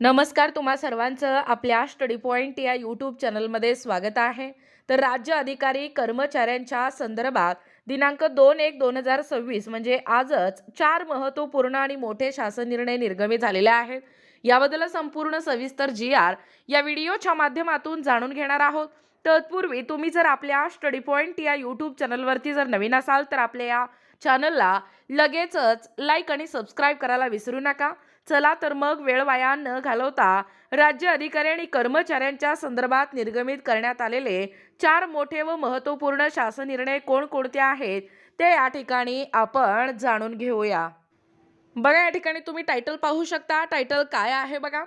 नमस्कार तुम्हा सर्वांचं आपल्या स्टडी पॉईंट या यूट्यूब चॅनलमध्ये स्वागत आहे. तर राज्य अधिकारी कर्मचाऱ्यांच्या संदर्भात दिनांक दोन एक दोन हजार सव्वीस म्हणजे आजच चार महत्त्वपूर्ण आणि मोठे शासन निर्णय निर्गमित झालेले आहेत. याबद्दल संपूर्ण सविस्तर जी आर या व्हिडिओच्या माध्यमातून जाणून घेणार आहोत. तत्पूर्वी तुम्ही जर आपल्या स्टडी पॉईंट या यूट्यूब चॅनलवरती जर नवीन असाल तर आपल्या या चॅनलला लगेचच लाईक आणि सबस्क्राईब करायला विसरू नका. चला तर मग वेळ वाया न घालवता राज्य अधिकारी आणि कर्मचाऱ्यांच्या संदर्भात निर्गमित करण्यात आलेले चार मोठे व महत्त्वपूर्ण शासन निर्णय कोणकोणते आहेत ते या ठिकाणी आपण जाणून घेऊया. बघा या ठिकाणी तुम्ही टायटल पाहू शकता. टायटल काय आहे बघा?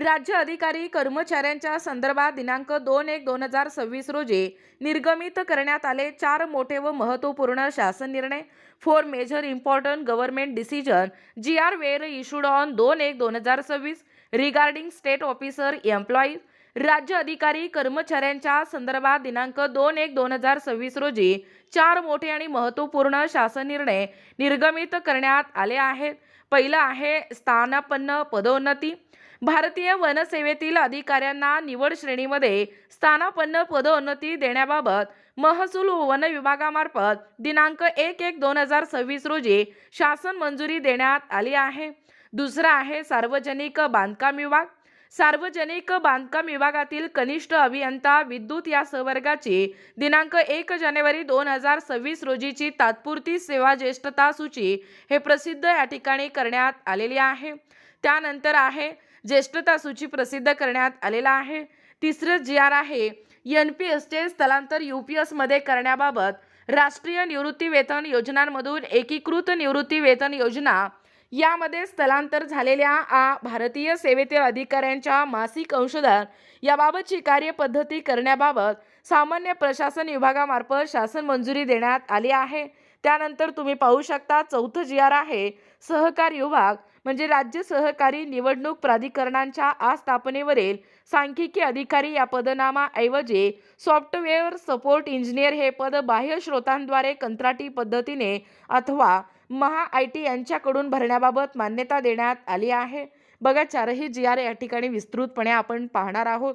राज्य अधिकारी कर्मचाऱ्यांच्या संदर्भात दिनांक दोन एक दोन हजार सव्वीस रोजी निर्गमित करण्यात आले चार मोठे व महत्त्वपूर्ण शासन निर्णय. Four major important government decision G R were issued on दोन एक दोन हजार सव्वीस. रिगार्डिंग स्टेट ऑफिसर एम्प्लॉईज राज्य अधिकारी कर्मचाऱ्यांच्या संदर्भात दिनांक दोन एक दोन हजार सव्वीस रोजी चार मोठे आणि महत्त्वपूर्ण शासन निर्णय निर्गमित करण्यात आले आहेत. पहिलं आहे स्थानापन्न पदोन्नती. भारतीय वनसेवेतील अधिकाऱ्यांना निवड श्रेणीमध्ये स्थानापन्न पदोन्नती देण्याबाबत महसूल व वन विभागामार्फत दिनांक एक एक दोन हजार सव्वीस रोजी शासन मंजुरी देण्यात आली आहे. दुसरा आहे सार्वजनिक बांधकाम विभाग. सार्वजनिक बांधकाम विभागातील कनिष्ठ अभियंता विद्युत या संवर्गाची दिनांक एक जानेवारी दोन हजार सव्वीस रोजीची तात्पुरती सेवा ज्येष्ठता सूची हे प्रसिद्ध या ठिकाणी करण्यात आलेली आहे. त्यानंतर आहे ज्येष्ठता सूची प्रसिद्ध करण्यात आलेला आहे. तिसरं जी आर आहे. एन पी एसचे स्थलांतर यू पी एसमध्ये करण्याबाबत राष्ट्रीय निवृत्ती वेतन योजनांमधून एकीकृत निवृत्ती वेतन योजना यामध्ये स्थलांतर झालेल्या आ भारतीय सेवेतील अधिकाऱ्यांच्या मासिक अंशदान याबाबतची कार्यपद्धती करण्याबाबत सामान्य प्रशासन विभागामार्फत शासन मंजुरी देण्यात आली आहे. त्यानंतर तुम्ही पाहू शकता चौथं जी आर आहे. सहकारी विभाग म्हणजे राज्य सहकारी निवडणूक प्राधिकरणांच्या आस्थापनेवरील सांख्यिकी अधिकारी या पदनामाऐवजी सॉफ्टवेअर सपोर्ट इंजिनियर हे पद बाह्य स्रोतांद्वारे कंत्राटी पद्धतीने अथवा महा आय टी यांच्याकडून भरण्याबाबत मान्यता देण्यात आली आहे. बघा चारही जी आर या ठिकाणी विस्तृतपणे आपण पाहणार आहोत.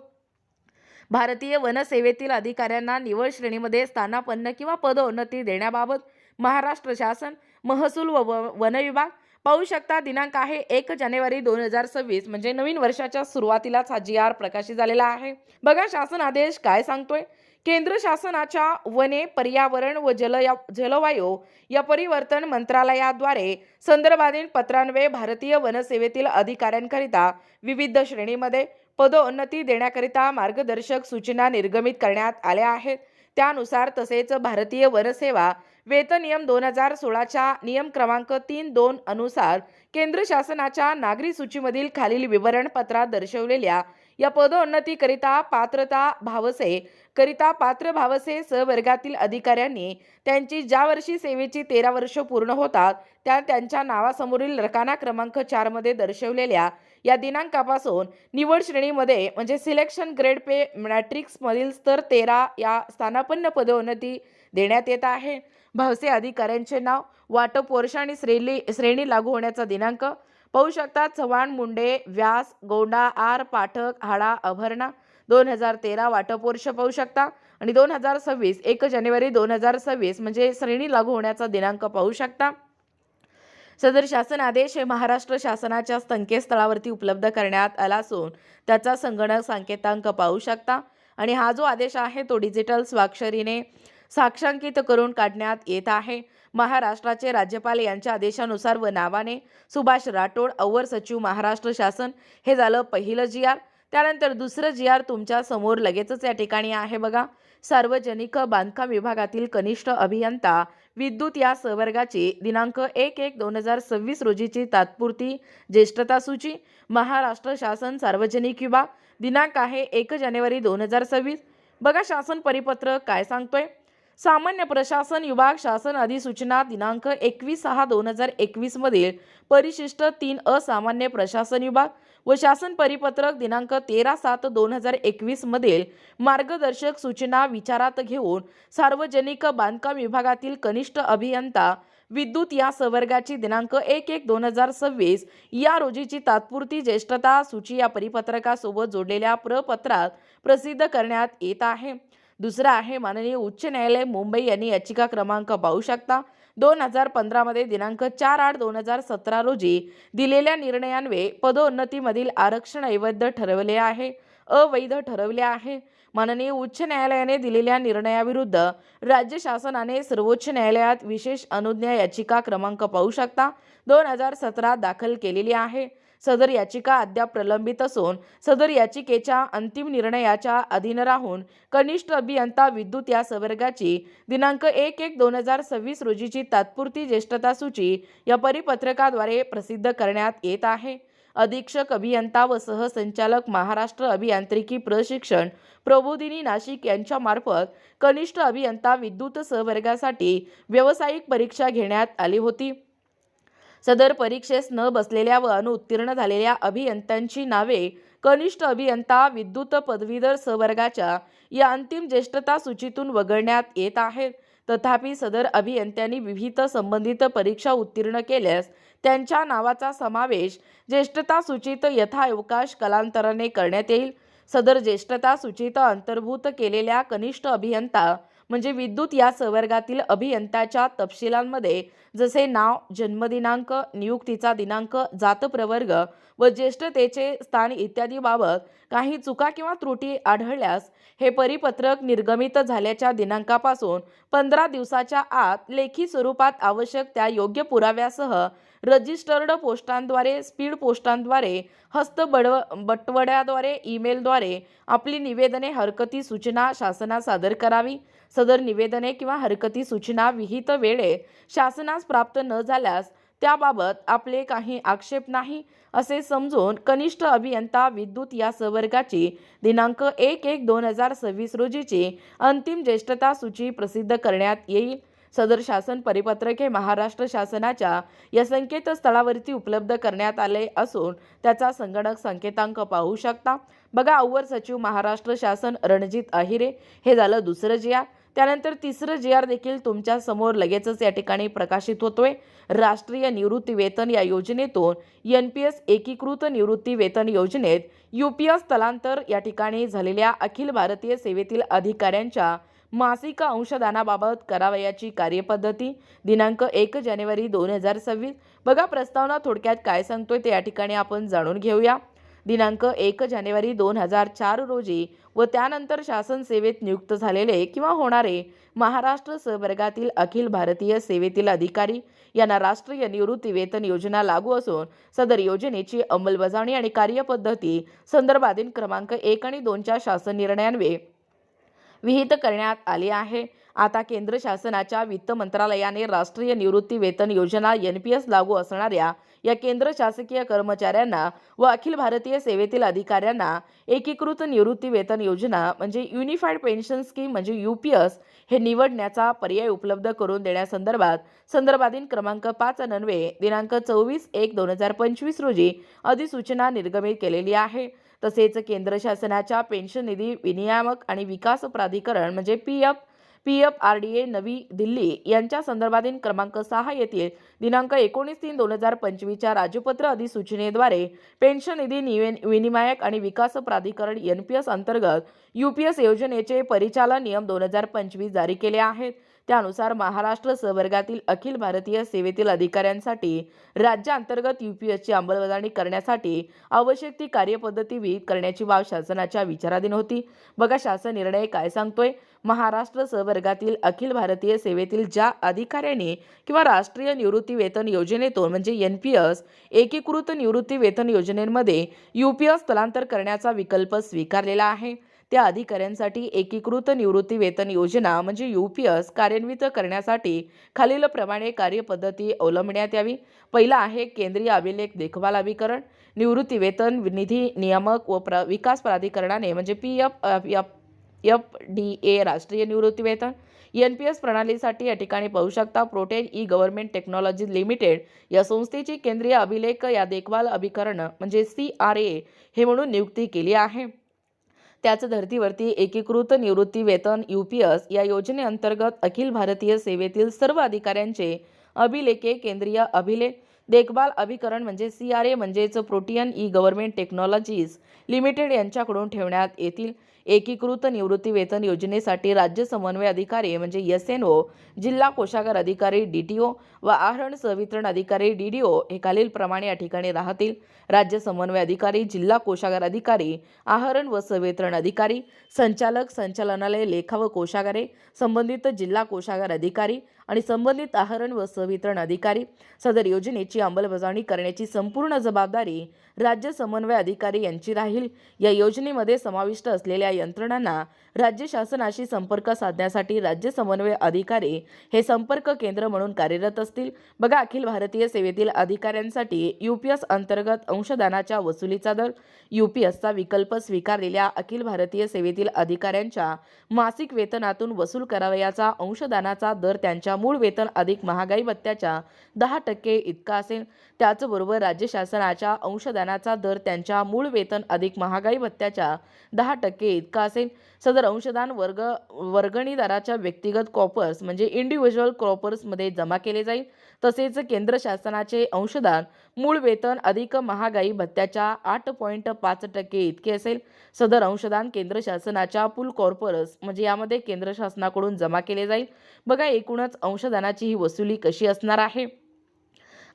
भारतीय वनसेवेतील अधिकाऱ्यांना निवड श्रेणीमध्ये स्थानापन्न किंवा पदोन्नती देण्याबाबत महाराष्ट्र शासन महसूल व व- वन विभाग पाहू शकता दिनांक आहे एक जानेवारी दोन हजार सव्वीस म्हणजे नवीन वर्षाच्या सुरुवातीलाच हा जी आर प्रकाशित झालेला आहे. बघा शासन आदेश काय सांगतोय? केंद्र शासनाच्या वने पर्यावरण व जल या जलवायू या परिवर्तन मंत्रालयाद्वारे संदर्भातील पत्रान्वये भारतीय वनसेवेतील अधिकाऱ्यांकरिता विविध श्रेणीमध्ये पदोन्नती देण्याकरिता मार्गदर्शक सूचना निर्गमित करण्यात आल्या आहेत. त्यानुसार तसेच भारतीय वनसेवा वेतन नियम दोन हजार सोळाच्या नियम क्रमांक तीन दोन अनुसार केंद्र शासनाच्या नागरी सूचीमधील खालील विवरणपत्रात दर्शवलेल्या या पदोन्नतीकरिता पात्रता भावसे करिता पात्र भावसे सहवर्गातील अधिकाऱ्यांनी त्यांची ज्या वर्षी सेवेची तेरा वर्ष पूर्ण होतात त्या त्यांच्या नावासमोरील रकाना क्रमांक चारमध्ये दर्शवलेल्या या दिनांकापासून निवड श्रेणीमध्ये म्हणजे सिलेक्शन ग्रेड पे मॅट्रिक्समधील स्तर तेरा या स्थानापन्न पदोन्नती देण्यात येत आहे. भावसे अधिकाऱ्यांचे नाव वाटप वर्ष आणि श्रेणी श्रेणी लागू होण्याचा दिनांक. पाहू शकतात चव्हाण मुंडे व्यास गोंडा आर पाठक हाडा अभरणा. दोन हजार तेरा वाटप वर्ष पाहू शकता. आणि दोन हजार सव्वीस एक जानेवारी दोन हजार सव्वीस म्हणजे श्रेणी लागू होण्याचा दिनांक पाहू शकता. सदर शासन आदेश हे महाराष्ट्र शासनाच्या संकेतस्थळावरती उपलब्ध करण्यात आला असून त्याचा संगणक संकेतांक पाहू शकता. आणि हा जो आदेश आहे तो डिजिटल स्वाक्षरीने साक्षांकित करून काढण्यात येत आहे. महाराष्ट्राचे राज्यपाल यांच्या आदेशानुसार व नावाने सुभाष राठोड अवर सचिव महाराष्ट्र शासन हे झालं पहिलं जी आर त्यानंतर दुसरं जी आर तुमच्यासमोर लगेचच या ठिकाणी आहे बघा. सार्वजनिक बांधकाम विभागातील कनिष्ठ अभियंता विद्युत या संवर्गाची दिनांक एक एक दोन हजार सव्वीस रोजीची तात्पुरती ज्येष्ठता सूची महाराष्ट्र शासन सार्वजनिक विभाग दिनांक आहे एक जानेवारी दोन हजार सव्वीस. बघा शासन परिपत्र काय सांगतोय. सामान्य प्रशासन विभाग शासन अधिसूचना दिनांक एकवीस सहा दोन हजार एकवीसमधील परिशिष्ट तीन असामान्य प्रशासन विभाग व शासन परिपत्रक दिनांक तेरा सात दोन हजार एकवीसमधील मार्गदर्शक सूचना विचारात घेऊन सार्वजनिक बांधकाम विभागातील कनिष्ठ अभियंता विद्युत या संवर्गाची दिनांक एक एक दोन हजार सव्वीस या रोजीची तात्पुरती ज्येष्ठता सूची या परिपत्रकासोबत जोडलेल्या प्रपत्रात प्रसिद्ध करण्यात येत आहे. दुसरं आहे माननीय उच्च न्यायालय मुंबई यांनी याचिका क्रमांक पाहू शकता. दोन हजार पंधरामध्ये दिनांक चार आठ दोन हजार सतरा रोजी दिलेल्या निर्णयान्वये पदोन्नतीमधील आरक्षण अवैध ठरवले आहे. अवैध ठरवले आहे. माननीय उच्च न्यायालयाने दिलेल्या निर्णयाविरुद्ध राज्य शासनाने सर्वोच्च न्यायालयात विशेष अनुज्ञा याचिका क्रमांक पाहू शकता. दोन हजार सतरा दाखल केलेली आहे. सदर याचिका अद्याप प्रलंबित असून सदर याचिकेच्या अंतिम निर्णयाच्या अधीन राहून कनिष्ठ अभियंता विद्युत या संवर्गाची दिनांक एक एक दोन हजार सव्वीस रोजीची तात्पुरती ज्येष्ठता सूची या परिपत्रकाद्वारे प्रसिद्ध करण्यात येत आहे. अधीक्षक अभियंता व सहसंचालक महाराष्ट्र अभियांत्रिकी प्रशिक्षण प्रबोधिनी नाशिक यांच्यामार्फत कनिष्ठ अभियंता विद्युत सहवर्गासाठी व्यावसायिक परीक्षा घेण्यात आली होती. सदर परीक्षेस न बसलेल्या व अनुत्तीर्ण झालेल्या अभियंत्यांची नावे कनिष्ठ अभियंता विद्युत पदवीधर सवर्गाच्या या अंतिम ज्येष्ठता सूचीतून वगळण्यात येत आहेत. तथापि सदर अभियंत्यांनी विविध संबंधित परीक्षा उत्तीर्ण केल्यास त्यांच्या नावाचा समावेश ज्येष्ठता सूचित यथायवकाश कालांतराने करण्यात येईल. सदर ज्येष्ठता सूचित अंतर्भूत केलेल्या कनिष्ठ अभियंता म्हणजे विद्युत या संवर्गातील अभियंत्याच्या तपशिलांमध्ये जसे नाव जन्मदिनांक नियुक्तीचा दिनांक जातप्रवर्ग व ज्येष्ठतेचे स्थान इत्यादी बाबत काही चुका किंवा त्रुटी आढळल्यास हे परिपत्रक निर्गमित झाल्याच्या दिनांकापासून पंधरा दिवसाच्या आत लेखी स्वरूपात आवश्यक त्या योग्य पुराव्यासह रजिस्टर्ड पोस्टांद्वारे स्पीड पोस्टांद्वारे हस्त बडव बटवड्याद्वारे ईमेलद्वारे आपली निवेदने हरकती सूचना शासनास सादर करावी. सदर निवेदने किंवा हरकती सूचना विहित वेळेत शासनास प्राप्त न झाल्यास त्याबाबत आपले काही आक्षेप नाही असे समजून कनिष्ठ अभियंता विद्युत या संवर्गाची दिनांक एक एक दोन हजार सव्वीस रोजीची अंतिम ज्येष्ठता सूची प्रसिद्ध करण्यात येईल. सदर शासन परिपत्रक हे महाराष्ट्र शासनाच्या या संकेतस्थळावरती उपलब्ध करण्यात आले असून त्याचा संगणक संकेतांक पाहू शकता. बघा अव्वल सचिव महाराष्ट्र शासन रणजित अहिरे. हे झालं दुसरं जी आर त्यानंतर तिसरं जी आर देखील तुमच्यासमोर लगेचच या ठिकाणी प्रकाशित होतोय. राष्ट्रीय निवृत्ती वेतन या योजनेतून एन पी एस एकीकृत निवृत्ती वेतन योजनेत यू पी एस स्थलांतर या ठिकाणी झालेल्या अखिल भारतीय सेवेतील अधिकाऱ्यांच्या मासिक अंशदानाबाबत करावयाची कार्यपद्धती दिनांक एक जानेवारी दोन हजार सव्वीस. बघा प्रस्तावना थोडक्यात काय सांगतोय ते या ठिकाणी आपण जाणून घेऊया. दिनांक एक जानेवारी दोन हजार चार रोजी व त्यानंतर शासन सेवेत नियुक्त झालेले किंवा होणारे महाराष्ट्र सहवर्गातील अखिल भारतीय सेवेतील अधिकारी यांना राष्ट्रीय निवृत्ती वेतन योजना लागू असून सदर योजनेची अंमलबजावणी आणि कार्यपद्धती संदर्भातील क्रमांक एक आणि दोनच्या शासन निर्णयान्वये विहित करण्यात आली आहे. आता केंद्र शासनाच्या वित्त मंत्रालयाने राष्ट्रीय निवृत्ती वेतन योजना एन पी एस लागू असणाऱ्या या केंद्र शासकीय कर्मचाऱ्यांना व अखिल भारतीय सेवेतील अधिकाऱ्यांना एकीकृत निवृत्ती वेतन योजना म्हणजे युनिफाईड पेन्शन स्कीम म्हणजे यू पी एस हे निवडण्याचा पर्याय उपलब्ध करून देण्यासंदर्भात संदर्भातील क्रमांक पाच अन्वये दिनांक चोवीस एक दोन हजार पंचवीस रोजी अधिसूचना निर्गमित केलेली आहे. तसेच केंद्र शासनाच्या पेन्शन निधी विनियामक आणि विकास प्राधिकरण म्हणजे P F P F R D A नवी दिल्ली यांच्या संदर्भातील क्रमांक सहा येथील दिनांक एकोणीस तीन दोन हजार पंचवीसच्या राजपत्र अधिसूचनेद्वारे पेन्शन निधी निवे विनिमयक आणि विकास प्राधिकरण एन पी एस अंतर्गत यू पी एस योजनेचे परिचालन नियम दोन हजार पंचवीस जारी केले आहेत. त्यानुसार महाराष्ट्र सहवर्गातील अखिल भारतीय सेवेतील अधिकाऱ्यांसाठी राज्याअंतर्गत यू पी एसची अंमलबजावणी करण्यासाठी आवश्यक ती कार्यपद्धती विहित करण्याची बाब शासनाच्या विचाराधीन होती. बघा शासन निर्णय काय सांगतोय? महाराष्ट्र सहवर्गातील अखिल भारतीय सेवेतील ज्या अधिकाऱ्यांनी किंवा राष्ट्रीय निवृत्ती वेतन योजनेतून म्हणजे एन पी एस एकीकृत निवृत्ती वेतन योजनेमध्ये यू पी एस स्थलांतर करण्याचा विकल्प स्वीकारलेला आहे. त्या अधिकाऱ्यांसाठी एकीकृत निवृत्ती वेतन योजना म्हणजे यू पी एस कार्यान्वित करण्यासाठी खालीलप्रमाणे कार्यपद्धती अवलंबण्यात यावी. पहिला आहे केंद्रीय अभिलेख देखभाल अभिकरण. निवृत्ती वेतन निधी नियामक व प्र विकास प्राधिकरणाने म्हणजे P F F F D A राष्ट्रीय निवृत्ती वेतन एन पी एस प्रणालीसाठी या ठिकाणी पाहू शकता Protean e government technology limited या संस्थेची केंद्रीय अभिलेख या देखभाल अभिकरण म्हणजे सी आर ए हे म्हणून नियुक्ती केली आहे. त्याच धर्तीवरती एकीकृत निवृत्ती वेतन यू पी एस या योजनेअंतर्गत अखिल भारतीय सेवेतील सर्व अधिकाऱ्यांचे अभिलेखे केंद्रीय अभिलेख देखभाल अभिकरण म्हणजे सी आर ए म्हणजेच Protean e government technologies limited यांच्याकडून ठेवण्यात येतील. एकीकृत निवृत्ती वेतन योजनेसाठी राज्य समन्वय अधिकारी म्हणजे एस एन ओ जिल्हा कोषागार अधिकारी डी टी ओ व आहरण सवितरण अधिकारी डी डी ओ हे खालीलप्रमाणे या ठिकाणी राहतील. राज्य समन्वय अधिकारी जिल्हा कोषागार अधिकारी आहरण व सवितरण अधिकारी संचालक संचालनालय लेखा व कोषागारे संबंधित जिल्हा कोषागार अधिकारी आणि संबंधित आहरण व सहवितरण अधिकारी सदर योजनेची अंमलबजावणी करण्याची संपूर्ण जबाबदारी राज्य समन्वय अधिकारी यांची राहील. या योजनेमध्ये समाविष्ट असलेल्या यंत्रणांना राज्य शासनाशी संपर्क साधण्यासाठी राज्य समन्वय अधिकारी हे संपर्क केंद्र म्हणून कार्यरत असतील. बघा अखिल भारतीय सेवेतील अधिकाऱ्यांसाठी यू पी एस अंतर्गत अंशदानाच्या वसुलीचा दर. यू पी एसचा विकल्प स्वीकारलेल्या अखिल भारतीय सेवेतील अधिकाऱ्यांच्या मासिक वेतनातून वसूल करावयाचा अंशदानाचा दर त्यांच्या मूळ वेतन अधिक महागाई भत्त्याच्या दहा टक्के इतका असेल. त्याचबरोबर राज्य शासनाच्या अंशदानाचा दर त्यांच्या मूळ वेतन अधिक महागाई भत्त्याच्या दहा टक्के इतका असेल. सदर अंशदान वर्ग वर्गणीदाराच्या व्यक्तिगत कॉपर्स म्हणजे इंडिव्हिज्युअल क्रॉपर्समध्ये जमा केले जाईल. तसेच केंद्र शासनाचे अंशदान मूळ वेतन अधिक महागाई भत्त्याच्या आठ पॉईंट पाच टक्के इतके असेल. सदर अंशदान केंद्र शासनाच्या पुल कॉर्पोरस म्हणजे यामध्ये केंद्र शासनाकडून जमा केले जाईल. बघा एकूणच अंशदानाची ही वसुली कशी असणार आहे.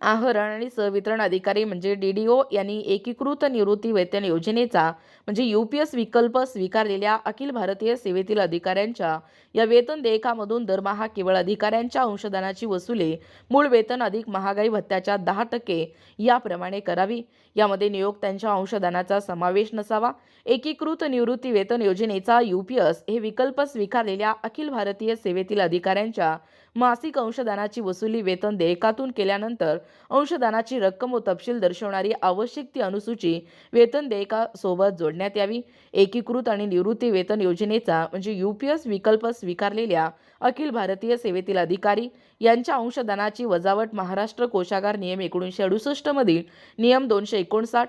आहरण आणि सवितरण अधिकारी म्हणजे डी डी ओ यांनी एकीकृत निवृत्ती वेतन योजनेचा म्हणजे यू पी एस विकल्प स्वीकारलेल्या अखिल भारतीय सेवेतील अधिकाऱ्यांच्या या वेतन देयकामधून दरमहा केवळ अधिकाऱ्यांच्या अंशदानाची वसुली मूळ वेतन अधिक महागाई भत्त्याच्या दहा टक्के याप्रमाणे करावी. यामध्ये नियोक्त्यांच्या अंशदानाचा समावेश नसावा. एकीकृत निवृत्ती वेतन योजनेचा यू पी एस हे विकल्प स्वीकारलेल्या अखिल भारतीय सेवेतील अधिकाऱ्यांच्या मासिक अंशदानाची वसुली वेतन देयकातून केल्यानंतर अंशदानाची रक्कम व तपशील दर्शवणारी आवश्यक ती अनुसूची वेतन देयकासोबत जोडण्यात यावी. एकीकृत आणि निवृत्ती वेतन योजनेचा म्हणजे यू पी एस विकल्प स्वीकारलेल्या अखिल भारतीय सेवेतील अधिकारी यांच्या अंशदानाची वजावट महाराष्ट्र कोशागार नियम एकोणीसशे अडुसष्टमधील नियम दोनशे एकोणसाठ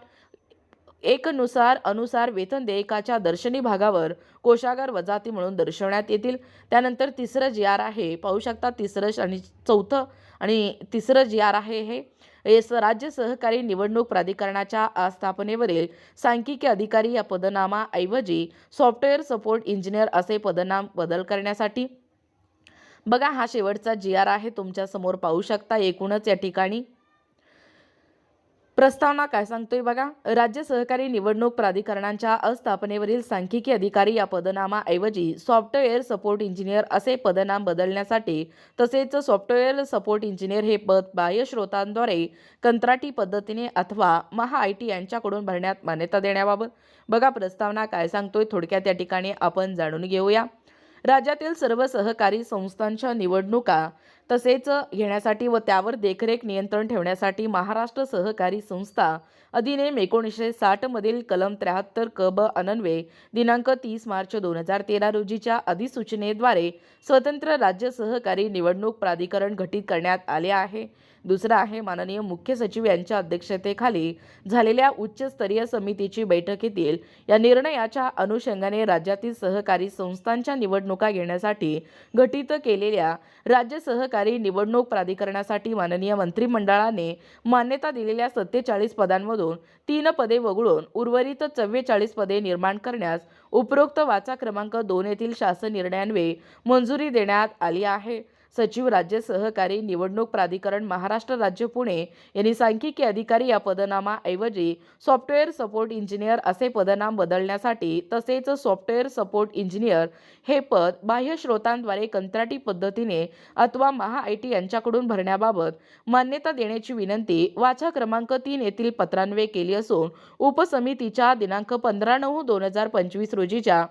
एकनुसार अनुसार वेतन देयकाच्या दर्शनी भागावर कोशागार वजाती म्हणून दर्शवण्यात येतील. त्यानंतर तिसरं जी आर आहे. पाहू शकता तिसरं आणि चौथं आणि तिसरं जी आर आहे हे. स राज्य सहकारी निवडणूक प्राधिकरणाच्या आस्थापनेवरील सांख्यिकी अधिकारी या पदनामाऐवजी सॉफ्टवेअर सपोर्ट इंजिनियर असे पदनाम बदल करण्यासाठी. बघा हा शेवटचा जी आर आहे. तुमच्यासमोर पाहू शकता. एकूणच या ठिकाणी प्रस्तावना काय सांगतोय बघा? राज्य सहकारी निवडणूक प्राधिकरणांच्या अस्थापनेवरील सांख्यिकी अधिकारी या पदनामाऐवजी सॉफ्टवेअर सपोर्ट इंजिनियर असे पदनाम बदलण्यासाठी तसेच सॉफ्टवेअर सपोर्ट इंजिनियर हे पद बाह्य स्रोतांद्वारे कंत्राटी पद्धतीने अथवा महा आय टी यांच्याकडून भरण्यात मान्यता देण्याबाबत. बघा प्रस्तावना काय सांगतोय? थोडक्यात या ठिकाणी आपण जाणून घेऊया. राज्यातील सर्व सहकारी संस्थांच्या निवडणुका तसेच घेण्यासाठी व त्यावर देखरेख नियंत्रण ठेवण्यासाठी महाराष्ट्र सहकारी संस्था अधिनियम एकोणीसशे साठमधील कलम त्र्याहत्तर क ब अनन्वे दिनांक तीस मार्च दोन हजार तेरा रोजीच्या अधिसूचनेद्वारे स्वतंत्र राज्य सहकारी निवडणूक प्राधिकरण घटित करण्यात आले आहे. दुसरं आहे माननीय मुख्य सचिव यांच्या अध्यक्षतेखाली झालेल्या उच्चस्तरीय समितीची बैठकीतील या निर्णयाच्या अनुषंगाने राज्यातील सहकारी संस्थांच्या निवडणुका घेण्यासाठी घटित केलेल्या राज्य कार्यकारी निवडणूक प्राधिकरणासाठी माननीय मंत्रिमंडळाने मान्यता दिलेल्या सत्तेचाळीस पदांमधून तीन पदे वगळून उर्वरित चव्वेचाळीस पदे निर्माण करण्यास उपरोक्त वाचा क्रमांक दोन येथील शासन निर्णयान्वये मंजुरी देण्यात आली आहे. सचिव राज्य सहकारी निवडणूक प्राधिकरण महाराष्ट्र राज्य पुणे यांनी सांख्यिकी अधिकारी या पदनामाऐवजी सॉफ्टवेअर सपोर्ट इंजिनियर असे पदनाम बदलण्यासाठी तसेच सॉफ्टवेअर सपोर्ट इंजिनियर हे पद बाह्य स्रोतांद्वारे कंत्राटी पद्धतीने अथवा महा आय टी यांच्याकडून भरण्याबाबत मान्यता देण्याची विनंती वाचा क्रमांक तीन येथील पत्रान्वये केली असून उपसमितीच्या दिनांक पंधरा नऊ दोन हजार पंचवीस रोजीच्या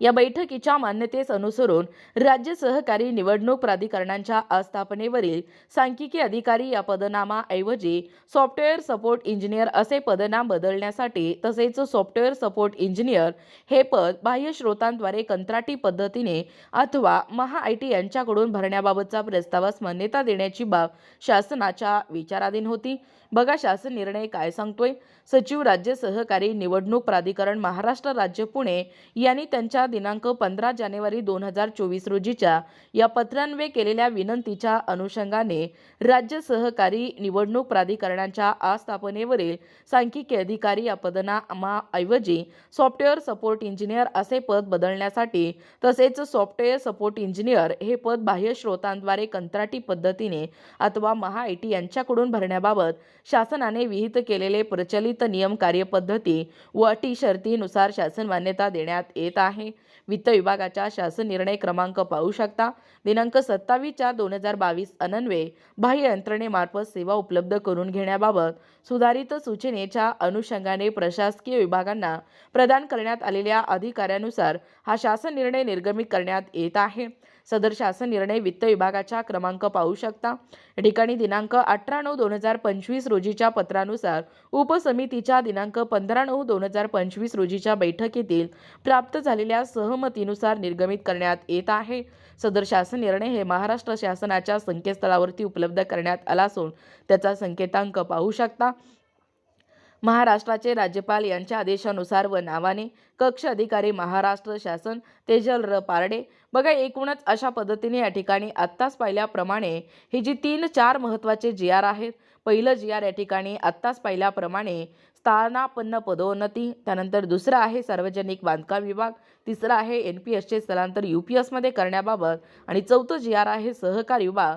या बैठकीच्या मान्यतेस अनुसरून राज्य सहकारी निवडणूक प्राधिकरणांच्या आस्थापनेवरील सांख्यिकी अधिकारी या पदनामाऐवजी सॉफ्टवेअर सपोर्ट इंजिनियर असे पदनाम बदलण्यासाठी तसेच सॉफ्टवेअर सपोर्ट इंजिनियर हे पद बाह्य स्रोतांद्वारे कंत्राटी पद्धतीने अथवा महा आय टी यांच्याकडून भरण्याबाबतचा प्रस्तावास मान्यता देण्याची बाब शासनाच्या विचाराधीन होती. बघा शासन निर्णय काय सांगतोय? सचिव राज्य सहकारी निवडणूक प्राधिकरण महाराष्ट्र राज्य पुणे यांनी त्यांच्या दिनांक पंधरा जानेवारी दोन हजार चोवीस रोजीच्या या पत्रान्वये केलेल्या विनंतीच्या अनुषंगाने राज्य सहकारी निवडणूक प्राधिकरणाच्या आस्थापनेवरील सांख्यिकी अधिकारी या पदनामाऐवजी सॉफ्टवेअर सपोर्ट इंजिनियर असे पद बदलण्यासाठी तसेच सॉफ्टवेअर सपोर्ट इंजिनियर हे पद बाह्य स्रोतांद्वारे कंत्राटी पद्धतीने अथवा महा आय टी यांच्याकडून भरण्याबाबत शासनाने विहित केलेले प्रचलित नियम कार्यपद्धती व अटी शर्तीनुसार शासन मान्यता देण्यात येत आहे. वित्त विभागाच्या शासन निर्णय क्रमांक पाहू शकता. दिनांक सत्तावीस चार दोन हजार बावीस अनन्वे बाह्य यंत्रणेमार्फत सेवा उपलब्ध करून घेण्याबाबत सुधारित सूचनेच्या अनुषंगाने प्रशासकीय विभागांना प्रदान करण्यात आलेल्या अधिकाऱ्यानुसार हा शासन निर्णय निर्गमित करण्यात येत आहे. सदर शासन निर्णय वित्त विभागाच्या क्रमांक पाहू शकता. या ठिकाणी दिनांक अठरा नऊ दोन हजार पंचवीस रोजीच्या पत्रानुसार उपसमितीच्या दिनांक पंधरा नऊ दोन हजार पंचवीस रोजीच्या बैठकीतील प्राप्त झालेल्या सहमतीनुसार निर्गमित करण्यात येत आहे. सदर शासन निर्णय हे महाराष्ट्र शासनाच्या संकेतस्थळावरती उपलब्ध करण्यात आला असून त्याचा संकेतांक पाहू शकता. महाराष्ट्राचे राज्यपाल यांच्या आदेशानुसार व नावाने कक्ष अधिकारी महाराष्ट्र शासन तेजल र पारडे. बघा एकूणच अशा पद्धतीने या ठिकाणी आत्ताच पाहिल्याप्रमाणे हे जी तीन चार महत्त्वाचे जी आर आहेत पहिलं जी आर या ठिकाणी आत्ताच पाहिल्याप्रमाणे स्थानापन्न पदोन्नती त्यानंतर दुसरं आहे सार्वजनिक बांधकाम विभाग तिसरं आहे एन पी एसचे स्थलांतर यू पी एसमध्ये करण्याबाबत आणि चौथं जी आर आहे सहकार विभाग.